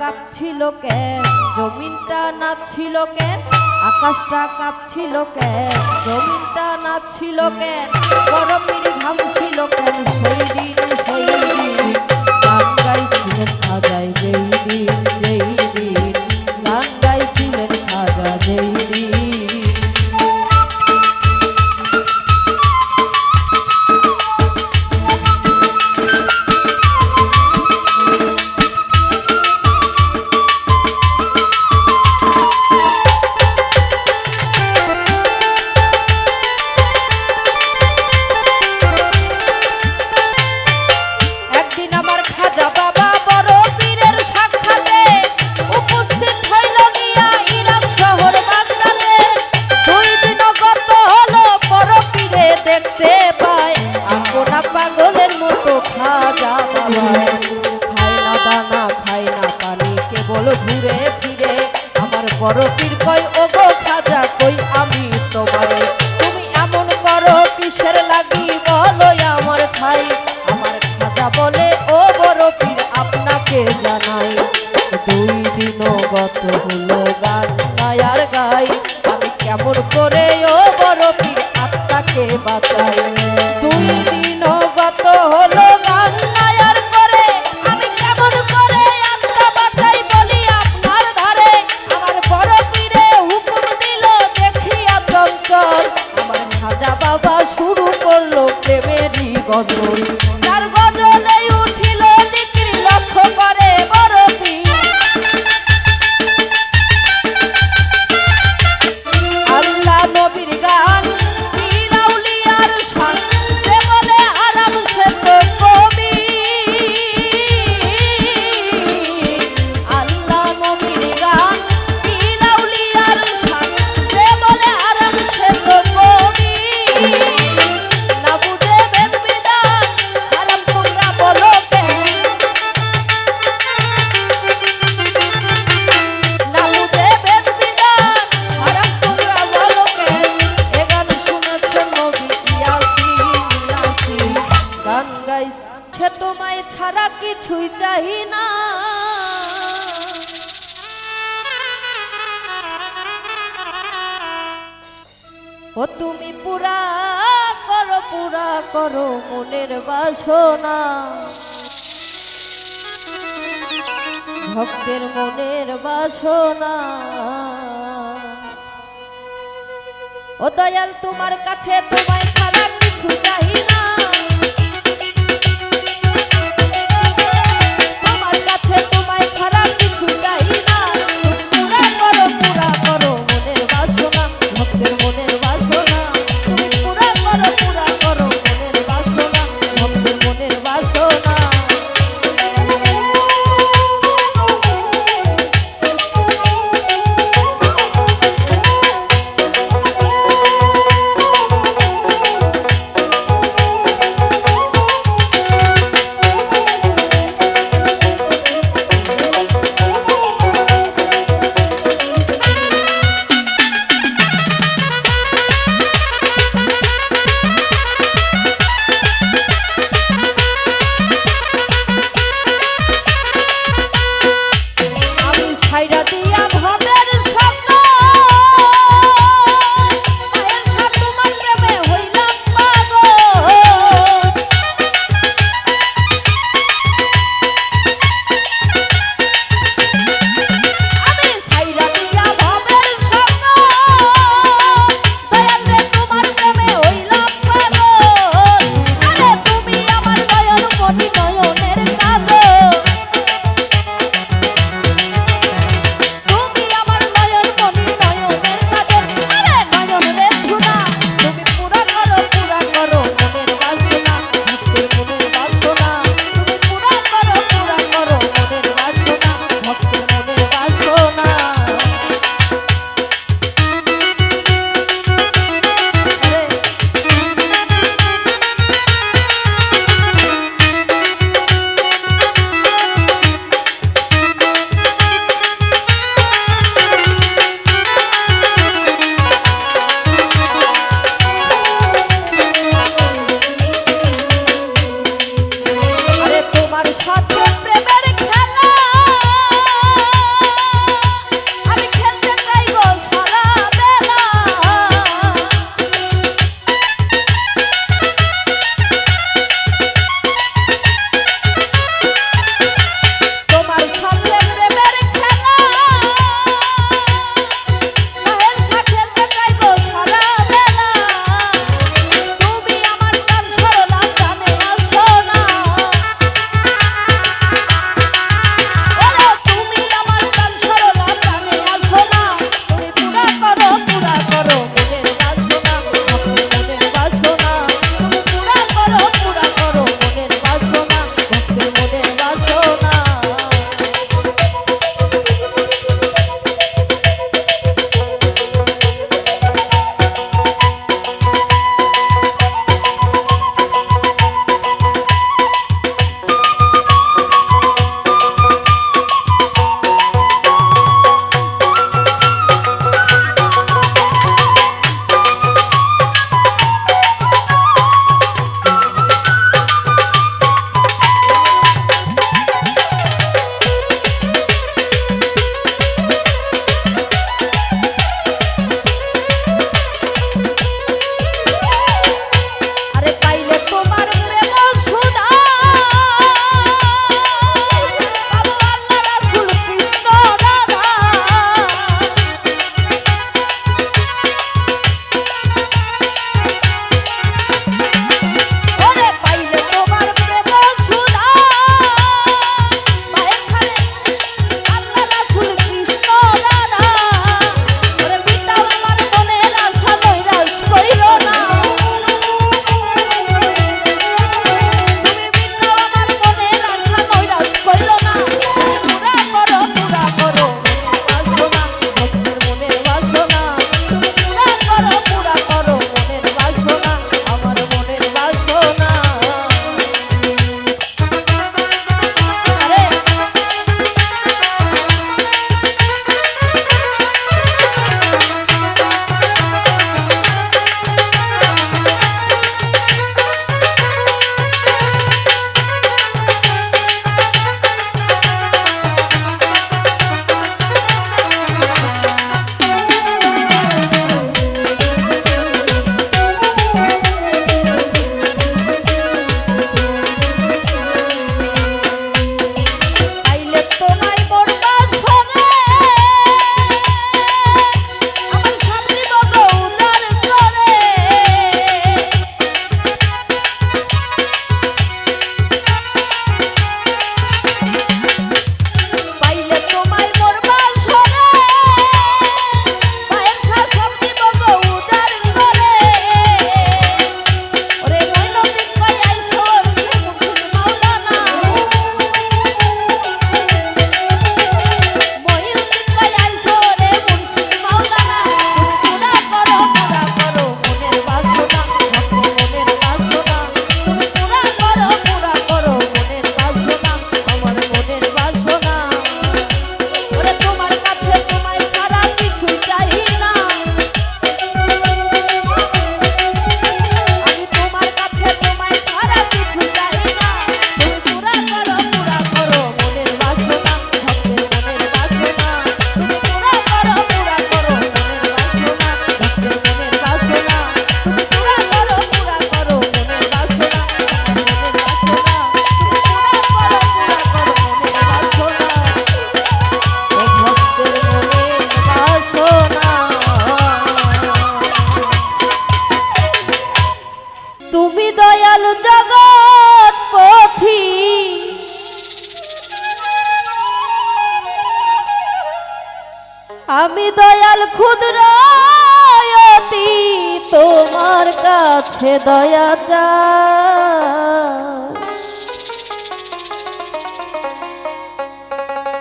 কাঁপছিল কেন? জমিনটা নাচছিল কেন? আকাশটা কাঁপছিল কেন? জমিনটা নাচছিল কেন? গরমের ঘামছিল কেন? সেই দিন সেই দিন গান গাইছিল modo বোঝো না। ও দয়াল তোমার কাছে তোমায় ছাড়া কিছু চাই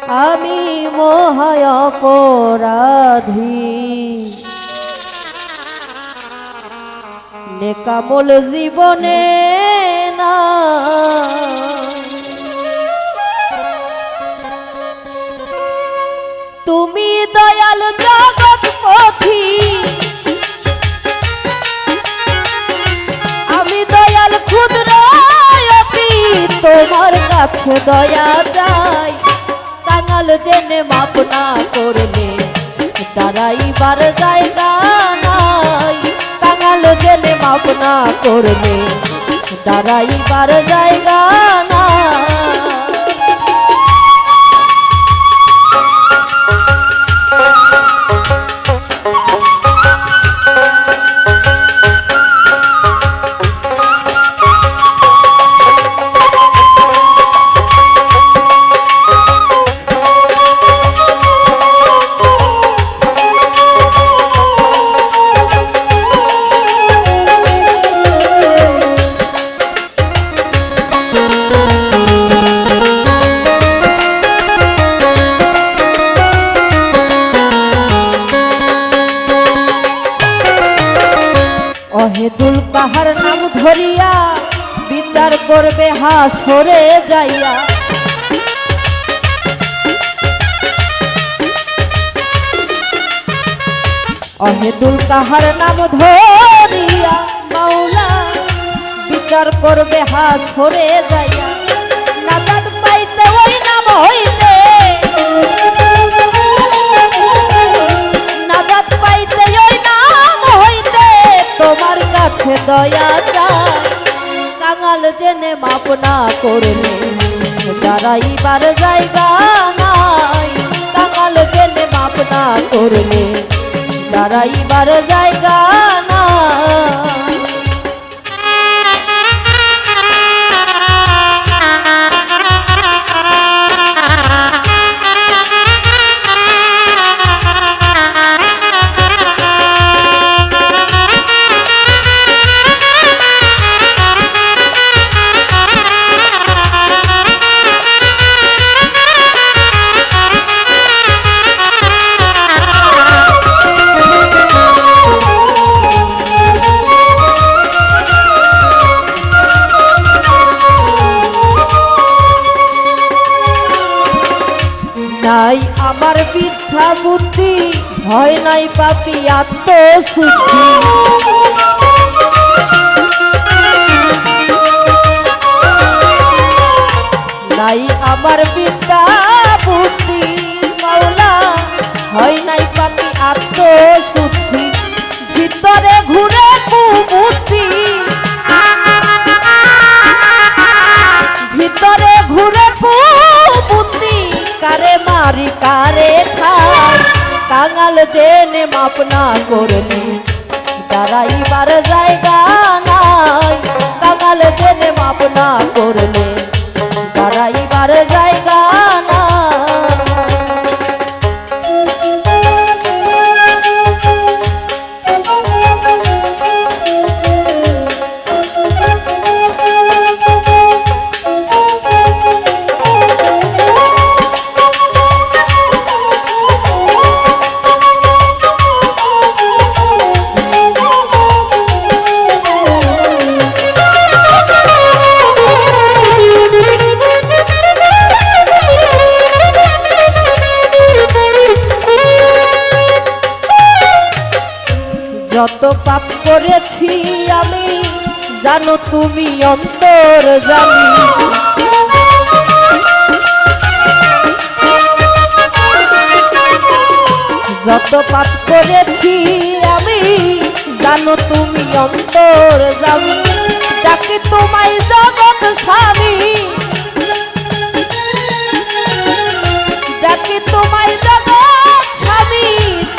আমি মহায় অপরাধী। নেকামল জীবনে না। তুমি দয়াল জগৎ পথি। আমি দয়াল ক্ষুদ্র তোমার কাছে দয়া কাঙাল জেনে মাপ না করলে, দাঁড়াইবার জায়গা নাই। কাঙাল জেনে মাপ না করলে, দাঁড়াইবার জায়গা নাই কাহার নাম ধরিয়া, বিচার করবে হাসরে যাইয়া। অহেদুল কাহার নাম ধরিয়া, মাওলা, বিচার করবে হাসরে যাইয়া। নাজাদ পাইতে ওই নাম হইতে কাছে দয়া কাঙাল জেনে মাপ না করলে দাঁড়াইবার জায়গা নাই। কাঙাল জেনে মাপ না করলে দাঁড়াইবার জায়গা নাই। আমার বিদ্যা জেনে মাপ না করলি দাঁড়াইবার জায়গা নাই কাঙাল জেনে মাপ না করলে অন্তর জানি। যত পাপ করেছি আমি, জানো তুমি অন্তর জানি। যাকে তোমায় জগৎ স্বামী। যাকে তোমায় জগৎ স্বামী,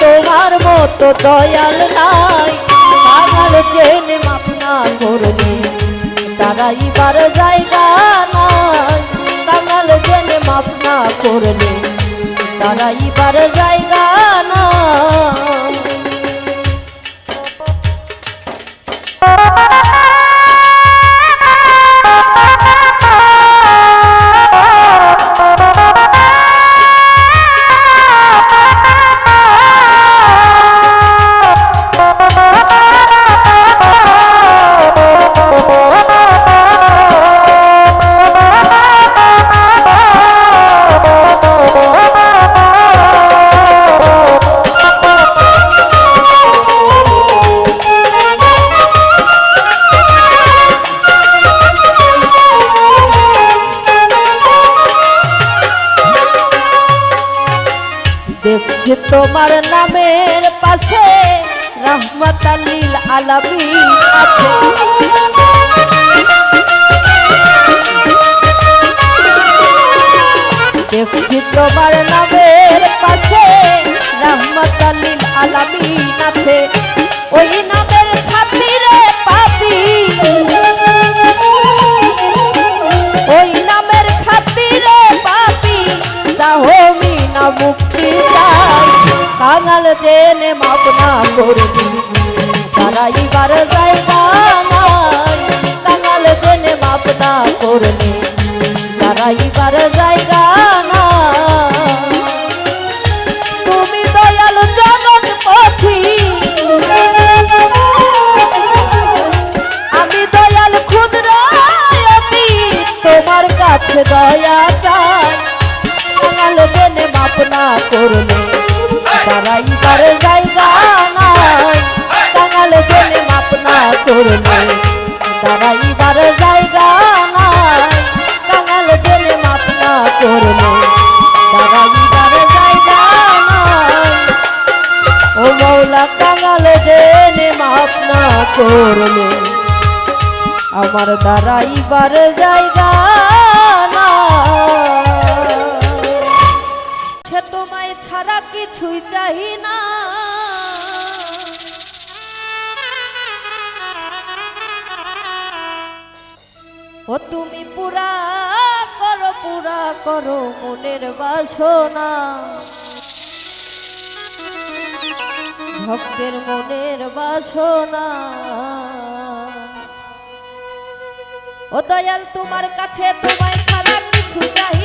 তোমার মতো দয়াল নাই। কাঙাল জেনে করলে দাঁড়াইবার জায়গা নাই। কাঙাল জেনে মাফ না করলে দাঁড়াইবার জায়গা না তোমার নামের পাশে রহমত আলীল আলমী আছে। দেখছি তোমার নামের পাশে রহমত আলীল আলমী আছে। ওই নামের খাতিরে পাপি। ওই নামের খাতিরে পাপি। দাহমি না মুক্তি চাই। কাঙাল জেনে মাপনা করবি তারাইবার জায়গা নাই, কাঙাল জেনে মাপনা করলে তারাইবার জায়গা নাই। তুমি দয়াল জগৎ পথি। আমি দয়াল ক্ষুদ্রায়তি তোমার কাছে দয়া চাই। কাঙাল জেনে মাপনা করলে দাঁড়াইবার জায়গা নাই দাঁড়াইবার জায়গা নাই জায়গা নাই ও মৌলা কাঙাল জেনে মাপনা করলে আমার দাঁড়াইবার জায়গা কিছুই চাই না। ও তুমি পুরা করো পুরা করো মনের বাসনা। ভক্তের মনের বাসনা। ও দয়াল, তোমার কাছে তোমায় ছাড়া কিছু চাই